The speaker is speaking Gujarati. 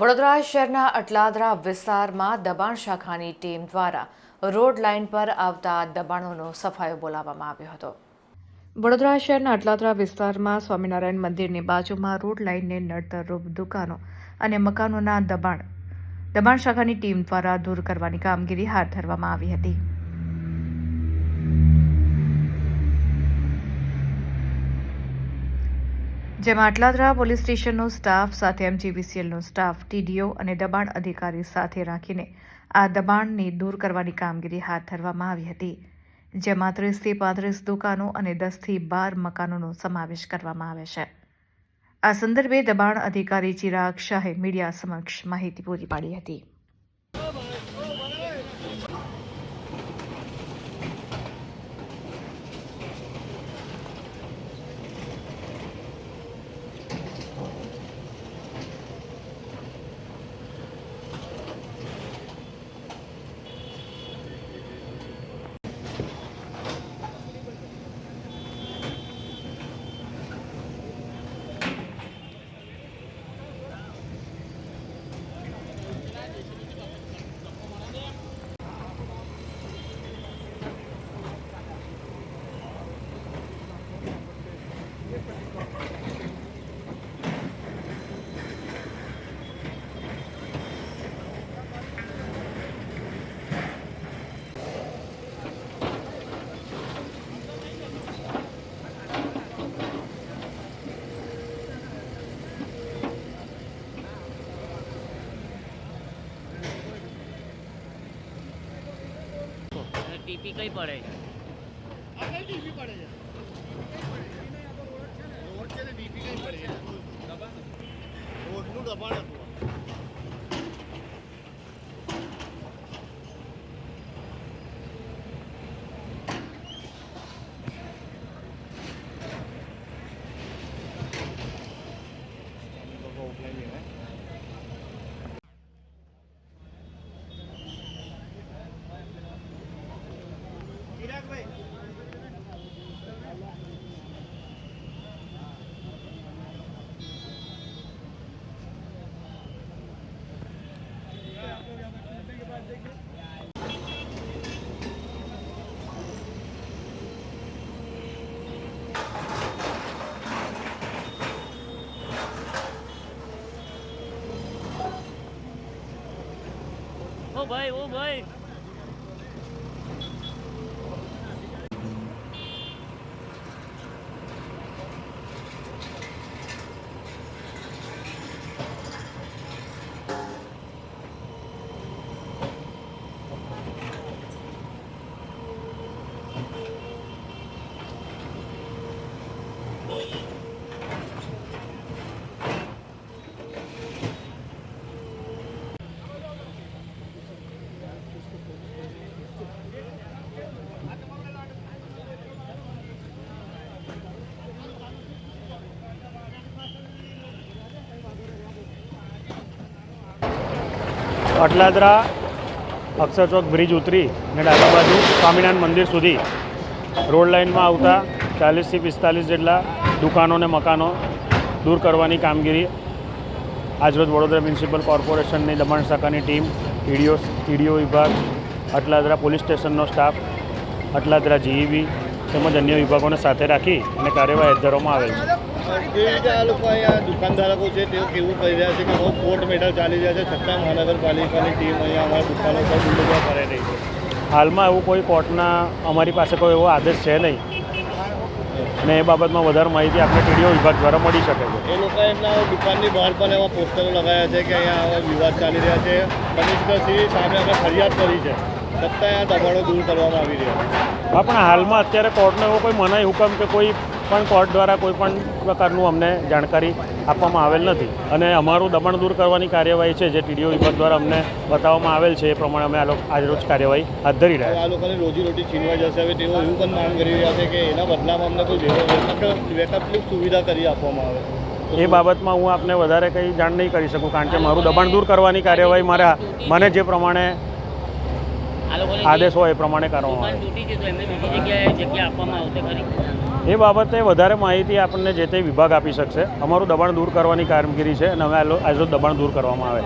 વડોદરા શહેરના અટલાદરા વિસ્તારમાં દબાણ શાખાની ટીમ દ્વારા રોડ લાઇન પર આવતા દબાણોનો સફાયો બોલાવવામાં આવ્યો હતો. વડોદરા શહેરના અટલાદરા વિસ્તારમાં સ્વામિનારાયણ મંદિરની બાજુમાં રોડ લાઇનને નડતરરૂપ દુકાનો અને મકાનોના દબાણ દબાણ શાખાની ટીમ દ્વારા દૂર કરવાની કામગીરી હાથ ધરવામાં આવી હતી. જેમાં આટલાદરા પોલીસ સ્ટેશનનો સ્ટાફ સાથે એમજીવીસીએલનો સ્ટાફ, ટીડીઓ અને દબાણ અધિકારી સાથે રાખીને આ દબાણની દૂર કરવાની કામગીરી હાથ ધરવામાં આવી હતી, જેમાં ત્રીસથી પાંત્રીસ દુકાનો અને દસથી બાર મકાનોનો સમાવેશ કરવામાં આવે છે. આ સંદર્ભે દબાણ અધિકારી ચિરાગ શાહે મીડિયા સમક્ષ માહિતી પૂરી પાડી હતી. ટીપી કઈ પડે છે? રોડ છે ને ડીપી કઈ પડે છે? રોડનું દબાણ હતું ચિરાગભાઈ ઓ ભાઈ ઓ ભાઈ. અટલાદરા અક્ષરચોક બ્રિજ ઉતરી અને ડાબી બાજુ સ્વામિનારાયણ મંદિર સુધી. રોડ લાઇનમાં આવતા ચાલીસથી પિસ્તાલીસ જેટલા દુકાનો અને મકાનો દૂર કરવાની કામગીરી આજરોજ વડોદરા મ્યુનિસિપલ કોર્પોરેશનની દમણ શાખાની ટીમ, ટીડીઓ ટીડીઓ વિભાગ, અટલાદરા પોલીસ સ્ટેશનનો સ્ટાફ, અટલાદરા જીઈબી તેમજ અન્ય વિભાગોને સાથે રાખી અને કાર્યવાહી હાથ ધરવામાં આવેલ છે. જે રીતે આ લોકો અહીંયા દુકાનધારકો છે તેઓ કેવું કહી રહ્યા છે કે બહુ કોર્ટ મેટર ચાલી રહ્યા છે છતાં મહાનગરપાલિકાની ટીમ અહીંયા અમારા દુકાનો પર બુલડોઝર કરે છે હાલમાં એવું કોઈ કોર્ટના અમારી પાસે કોઈ એવો આદેશ છે નહીં. અને એ બાબતમાં વધારે માહિતી આપણે ટીડીઓ વિભાગ દ્વારા મળી શકે છે. એ લોકો એમના દુકાનની બહાર પણ એવા પોસ્ટરો લગાવ્યા છે કે અહીંયા આવા વિવાદ ચાલી રહ્યા છે. કમિશનરશ્રી સામે આપણે ફરિયાદ કરી છે. છતાં આ દબાણો દૂર કરવામાં આવી રહ્યા છે. હા પણ હાલમાં અત્યારે કોર્ટનો એવો કોઈ મનાઈ હુકમ કે કોઈ પણ કોર્ટ દ્વારા કોઈ પણ પ્રકારનું અમને જાણકારી આપવામાં આવેલ નથી. અને અમારું દબાણ દૂર કરવાની કાર્યવાહી છે જે ટીડીઓ વિભાગ દ્વારા અમને બતાવવામાં આવેલ છે એ પ્રમાણે અમે આ લોકો આજરોજ કાર્યવાહી હાથ ધરી રહ્યા આ લોકોની રોજીરોટી છીનવાઈ જશે. હવે તેઓ એવું પણ માંગ કરી રહ્યા છે કે એના બદલામાં અમને કોઈ વૈકલ્પિક સુવિધા કરી આપવામાં આવે. એ બાબતમાં હું આપને વધારે કંઈ જાણ નહીં કરી શકું કારણ કે મારું દબાણ દૂર કરવાની કાર્યવાહી મારા મને જે પ્રમાણે આદેશ હોય એ પ્રમાણે કરવામાં આવે. એ બાબતે વધારે માહિતી આપણને જે તે વિભાગ આપી શકશે. અમારું દબાણ દૂર કરવાની કામગીરી છે અને અમે આલો- આજનું દબાણ દૂર કરવામાં આવે.